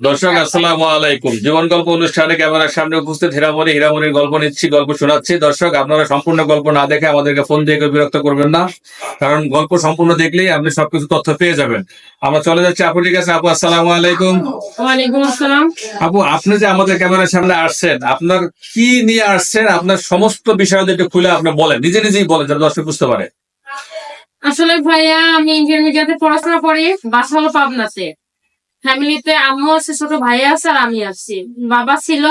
দর্শক আসসালাম আলাইকুম। জীবন গল্প অনুষ্ঠানে ক্যামেরার সামনে উপস্থিত হীরামণি। হীরামণির গল্প নিচ্ছি গল্প শোনাচ্ছি। দর্শক আপনারা সম্পূর্ণ গল্প না দেখে আমাদেরকে ফোন দিয়ে বিরক্ত করবেন না কারণ গল্প সম্পূর্ণ দেখলেই আপনি সবকিছু তথ্য পেয়ে যাবেন। আমরা চলে যাচ্ছি আপুর কাছে আপু আসসালামু আলাইকুম। আসসালাম। আপু আপনি যে আমাদের ক্যামেরার সামনে আসছেন আপনার কি নিয়ে আসছেন আপনার সমস্ত বিষয় একটু খুলে আপনি বলেন নিজে নিজেই বলেন যাতে দর্শক বুঝতে পারে। আসলে ভাইয়া আমি ইন্টারমিডিয়েটে পড়াশোনা করি বাসা হলো পাবনাতে। ফ্যামিলিতে আম্মু আছে, ছোট ভাই আছে আর আমি আছি। বাবা ছিল,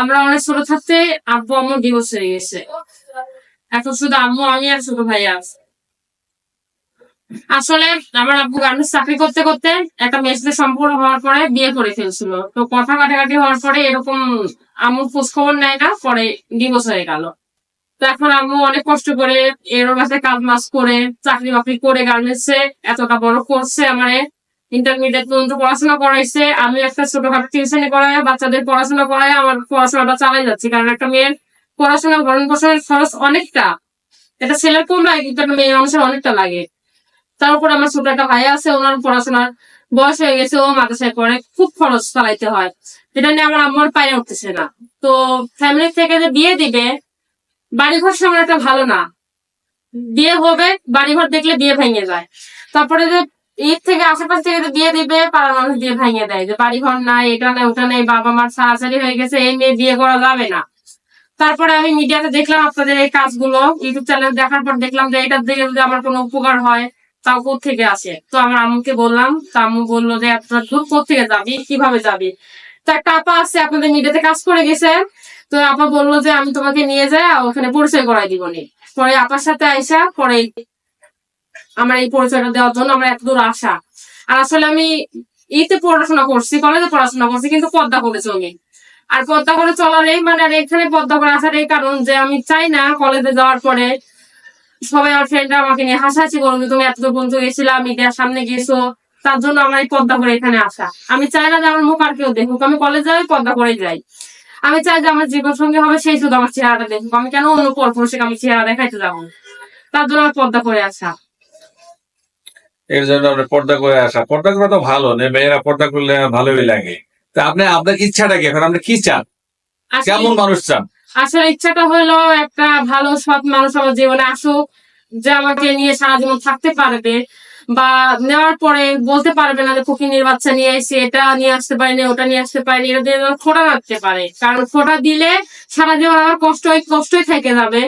আমরা অনেক ছোট থাকতে আব্বু আম্মু ডিভোর্স হয়ে গেছে। এখন শুধু আম্মু, আমি আর ছোট ভাই আছে। আসলে আমার আব্বু আমি চাকরি করতে করতে একটা মেসিতে সম্পূর্ণ হওয়ার পরে বিয়ে করে ফেলছিল। তো কথা কাটাকাটি হওয়ার পরে এরকম আম্মুর খোঁজ খবর নেয় না, পরে ডিভোর্স হয়ে গেল। তো এখন আম্মু অনেক কষ্ট করে এর কাছে কাজ মাস করে চাকরি বাকরি করে গার্মেন্টসে এতটা বড় করছে আমার। ইন্টারমিডিয়েট পর্যন্ত পড়াশোনা করাইছে। আমি একটা ছোটখাটো টিউশনি করাই বাচ্চাদের পড়াশোনা করাই আমার পড়াশোনাটা চালাই যাচ্ছি। কারণ একটা মেয়ের পড়াশোনা ভরণ পোষণের খরচ অনেকটা। এটা ছেলের কম লাগে, কিন্তু একটা মেয়ে মানুষের অনেকটা লাগে। তার উপর আমার ছোট একটা ভাই আছে, ওনার পড়াশোনার বয়স হয়ে গেছে, ও মাদ্রাসায় পড়ে। খুব খরচ চালাইতে হয়। এটা নিয়ে আমার আম্মার পায়ে উঠতেছে না। তো ফ্যামিলি থেকে যে বিয়ে দিবে, বাড়িঘর সেমন একটা ভালো না। বিয়ে হবে, বাড়িঘর দেখলে বিয়ে ভেঙে যায়। তারপরে যে ঈদ থেকে আশেপাশ থেকে যে বিয়ে দিবে, পাড়ার মানুষ বিয়ে ভেঙে দেয়। যে বাড়িঘর নাই, এটা নাই, ওটা নেই বাবা মার সাহায্যারি হয়ে গেছে, এই মেয়ে বিয়ে করা যাবে না। তারপরে আমি মিডিয়াতে দেখলাম আপনাদের এই কাজগুলো, ইউটিউব চ্যানেল দেখার পর দেখলাম যে এটার দিকে যদি আমার কোনো উপকার হয়, তাও থেকে আসে? তো আমার আম্মুকে বললাম, তা আম্মু বলল যে এতটা দূর থেকে যাবি? কীভাবে যাবি? তো একটা আপা আছে, আপনাদের মিডিয়াতে কাজ করে গেছে। তো আপা বলল যে, আমি তোমাকে নিয়ে যাই ওখানে পরিচয় করাই দিবনি পরে আপার সাথে আইসা, পরে আমার এই পরিচয়টা দেওয়ার জন্য আমার এত দূর আসা। আর আসলে আমি ইতে পড়াশোনা করছি, কলেজে পড়াশোনা করছি, কিন্তু পদ্মা করে চলি। আর পদ্মা করে চলার এই মানে আর এখানে পদ্মা করে আসার এই কারণ যে আমি চাই না কলেজে যাওয়ার পরে সবাই আমার ফ্রেন্ডরা আমাকে নিয়ে হাসাহাসি করুন যে তুমি এতদূর পর্যন্ত গেছিলা মিডিয়ার সামনে গেছো, তার জন্য আমার এই পদ্মা করে এখানে আসা। আমি চাই না যে আমার মুখ আর কেউ দেখুক, আমি কলেজ যাই, পদ্মা করেই যাই। আমি চাই যে আমার জীবন সঙ্গী হবে, সেই শুধু আমার চেহারাটা দেখুক। আমি কেন অন্য পর পুরুষকে আমি চেহারা দেখাইতে যাব তার জন্য আমার পর্দা করে আসা। এর জন্য আপনি পর্দা করে আসা। পর্দা করা তো ভালো মেয়েরা পর্দা করলে ভালোই লাগে। তা আপনি আপনার ইচ্ছাটা কি এখন? আপনি কি চান? কেমন মানুষ চান? আসলে ইচ্ছাটা হলো একটা ভালো সৎ মানুষ আমার জীবনে আসুক যে আমাকে নিয়ে সারা জীবন থাকতে পারবে বা নেওয়ার পরে বলতে পারবে না যে ফকিনির বাচ্চা নিয়ে এসে এটা নিয়ে আসতে পারিনি ওটা নিয়ে আসতে পারিনি এটা দিয়ে খোটা রাখতে পারে। কারণ খোটা দিলে সারা জীবন আমার কষ্ট কষ্টই থেকে যাবে।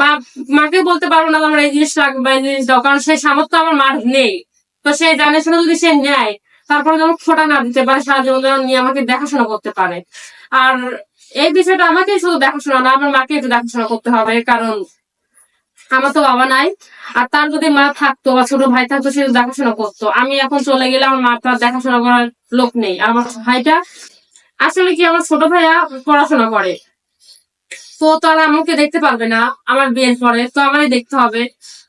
মা মাকে বলতে পারব না আমার এই জিনিস লাগবে বা এই জিনিস কারণ সেই সামর্থ্য আমার মার নেই। তো সেই জানে শুনে যদি সে নেয়, তারপরে যেন খোটা না দিতে পারে, সারা জীবন যেন নিয়ে আমাকে দেখাশোনা করতে পারে। আর এই বিষয়টা আমাকে শুধু দেখাশোনা না, আমার মাকে একটু দেখাশোনা করতে হবে, কারণ আমার তো বাবা নাই, আর তার যদি মা থাকতো বা ছোট ভাই থাকতো, সে দেখাশোনা করতো। আমি এখন চলে গেলে আমার মা তার দেখাশোনা করার লোক নেই। আমার ভাইটা, আসলে কি আমার ছোট ভাইয়া পড়াশোনা করে? তো তারা আমাকে দেখতে পারবে না আমার বিয়ের পরে, তো আমারই দেখতে হবে।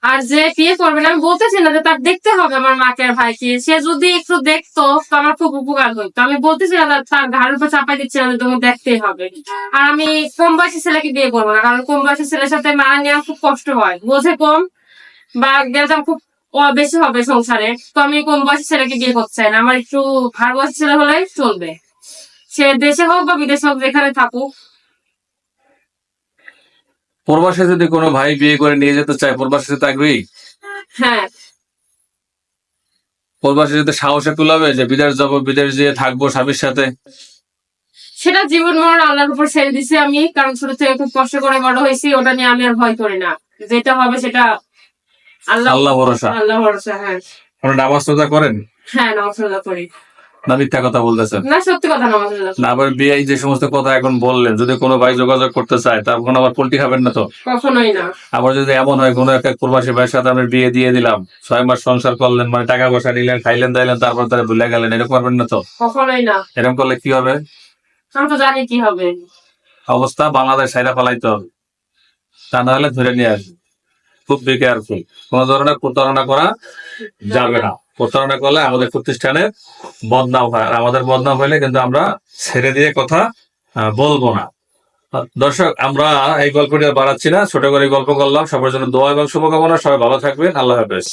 আর যে বিয়ে করবে না, আমি বলতেছি না যে তার দেখতে হবে আমার মাকে আর ভাইকে। সে যদি একটু দেখতো, তো আমার খুব উপকার হইতো। আমি বলতেছি না তার ঘাড়ের উপর চাপাই দিচ্ছি না যে তুমি দেখতেই হবে। আর আমি কম বয়সী ছেলেকে বিয়ে করব না, কারণ কম বয়সী ছেলের সাথে মারা নেওয়া খুব কষ্ট হয়। বোঝে কম, বা গেলতাম খুব বেশি হবে সংসারে। তো আমি কম বয়সী ছেলেকে বিয়ে করতে চাই না। আমার একটু ভার বয়সী ছেলে হলে চলবে। সে দেশে হোক বা বিদেশে হোক, যেখানে থাকুক প্রবাসে যদি কোনো ভাই বিয়ে করে নিয়ে যেতে চায় প্রবাসে থাকবি হ্যাঁ। প্রবাসে যদি সাহসে তুলাবে যে বিদেশ যাব বিদেশ যেয়ে থাকব স্বামীর সাথে? সেটা জীবন মরণ আল্লাহর উপর ছেড়ে দিছি আমি কারণ ছোট থেকে খুব কষ্ট করে বড় হয়েছি ওটা নিয়ে আমি আর ভয় করি না। যেটা হবে সেটা আল্লাহ আল্লাহ ভরসা। আল্লাহ ভরসা হ্যাঁ। আপনি নামাজ রোজা করেন? হ্যাঁ নামাজ রোজা করি। না মিথ্যা কথা বলতেছেন না সত্যি কথা করি। না আবার বিয়ে যে সমস্ত কথা এখন বললেন যদি কোনো ভাই যোগাযোগ করতে চায় তখন আবার পোল্টি খাবেন না তো? কখনোই না। আবার যদি এমন হয় কোনো একটা প্রবাসী ভাইয়ের সাথে আপনি বিয়ে দিয়ে দিলাম ছয় মাস সংসার করলেন মানে টাকা পয়সা নিলেন খাইলেন দাইলেন তারপর তারা ভুলে গেলেন এরকম পারবেন না তো? কখনোই না। এরকম করলে কি হবে? আমি তো জানি কি হবে। অবস্থা বাংলাদেশ সাইরা ফেলাইতে হবে। তা না হলে ধরে নিয়ে আসবে। খুব বি কেয়ারফুল কোন ধরনের প্রতারণা করা যাবে না। প্রতারণা করলে আমাদের প্রতিষ্ঠানের বদনাম হয়। আর আমাদের বদনাম হইলে কিন্তু আমরা ছেড়ে দিয়ে কথা বলব না। দর্শক, আমরা এই গল্পটি বাড়াচ্ছি না। ছোট করে গল্প করলাম। সবার জন্য দোয়া এবং শুভকামনা। সবাই ভালো থাকবেন। আল্লাহ হাফেজ।